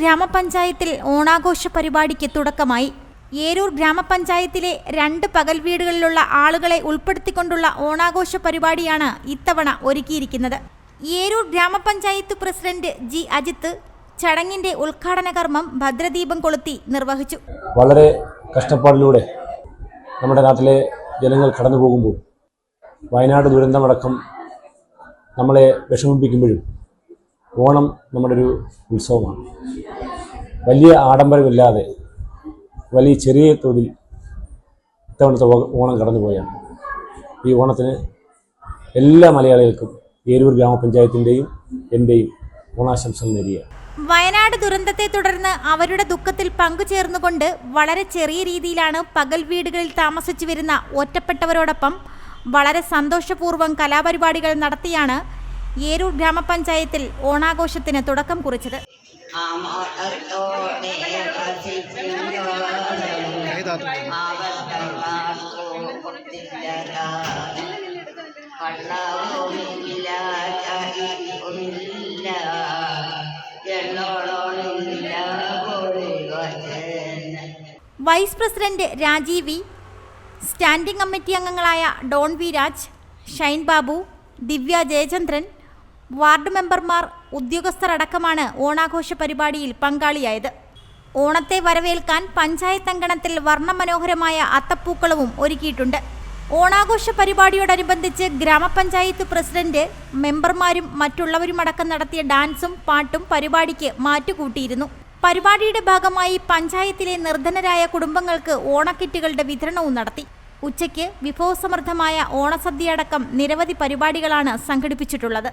ഗ്രാമപഞ്ചായത്തിൽ ഓണാഘോഷ പരിപാടിക്ക് തുടക്കമായി ഏരൂർ ഗ്രാമപഞ്ചായത്തിലെ രണ്ട് പകൽ വീടുകളിലുള്ള ആളുകളെ ഉൾപ്പെടുത്തിക്കൊണ്ടുള്ള ഓണാഘോഷ പരിപാടിയാണ് ഇത്തവണ ഒരുക്കിയിരിക്കുന്നത്. ഏരൂർ ഗ്രാമപഞ്ചായത്ത് പ്രസിഡന്റ് ജി. അജിത്ത് ചടങ്ങിന്റെ ഉദ്ഘാടന കർമ്മം ഭദ്രദീപം കൊളുത്തി നിർവഹിച്ചു. വളരെ കഷ്ടപ്പാടിലൂടെ നമ്മുടെ നാട്ടിലെ ജനങ്ങൾ കടന്നു പോകുമ്പോൾ വയനാട് ദുരന്തമടക്കം നമ്മളെ വിഷമിപ്പിക്കുമ്പോഴും ഓണം നമ്മുടെ ഒരു ഉത്സവമാണ്. വലിയ ആഡംബരമില്ലാതെ വലിയ ചെറിയ തോതിൽ ഇത്തവണത്തെ ഓണം കടന്നുപോയാണ് ഈ ഓണത്തിന് എല്ലാ മലയാളികൾക്കും ഏരൂർ ഗ്രാമപഞ്ചായത്തിന്റെയും എന്റെയും ഓണാശംസകൾ നേടിയ വയനാട് ദുരന്തത്തെ തുടർന്ന് അവരുടെ ദുഃഖത്തിൽ പങ്കുചേർന്നുകൊണ്ട് വളരെ ചെറിയ രീതിയിലാണ് പകൽ വീടുകളിൽ താമസിച്ചു വരുന്ന ഒറ്റപ്പെട്ടവരോടൊപ്പം വളരെ സന്തോഷപൂർവം കലാപരിപാടികൾ നടത്തിയാണ് ഏരൂർ ഗ്രാമപഞ്ചായത്തിൽ ഓണാഘോഷത്തിന് തുടക്കം കുറിച്ചത് vice president Rajeev V standing committee അംഗങ്ങളായ Don V Raj Shine Babu Divya Jayachandran ward മെമ്പർമാർ ഉദ്യോഗസ്ഥരടക്കമാണ് ഓണാഘോഷ പരിപാടിയിൽ പങ്കാളിയായത്. ഓണത്തെ വരവേൽക്കാൻ പഞ്ചായത്ത് അങ്കണത്തിൽ വർണമനോഹരമായ അത്തപ്പൂക്കളവും ഒരുക്കിയിട്ടുണ്ട്. ഓണാഘോഷ പരിപാടിയോടനുബന്ധിച്ച് ഗ്രാമപഞ്ചായത്ത് പ്രസിഡന്റ് മെമ്പർമാരും മറ്റുള്ളവരുമടക്കം നടത്തിയ ഡാൻസും പാട്ടും പരിപാടിക്ക് മാറ്റുകൂട്ടിയിരുന്നു. പരിപാടിയുടെ ഭാഗമായി പഞ്ചായത്തിലെ നിർധനരായ കുടുംബങ്ങൾക്ക് ഓണക്കിറ്റുകളുടെ വിതരണവും നടത്തി. ഉച്ചയ്ക്ക് വിഭവസമൃദ്ധമായ ഓണസദ്യയടക്കം നിരവധി പരിപാടികളാണ് സംഘടിപ്പിച്ചിട്ടുള്ളത്.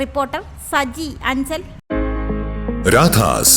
റിപ്പോർട്ടർ സജി അഞ്ചൽ. രാധാസ്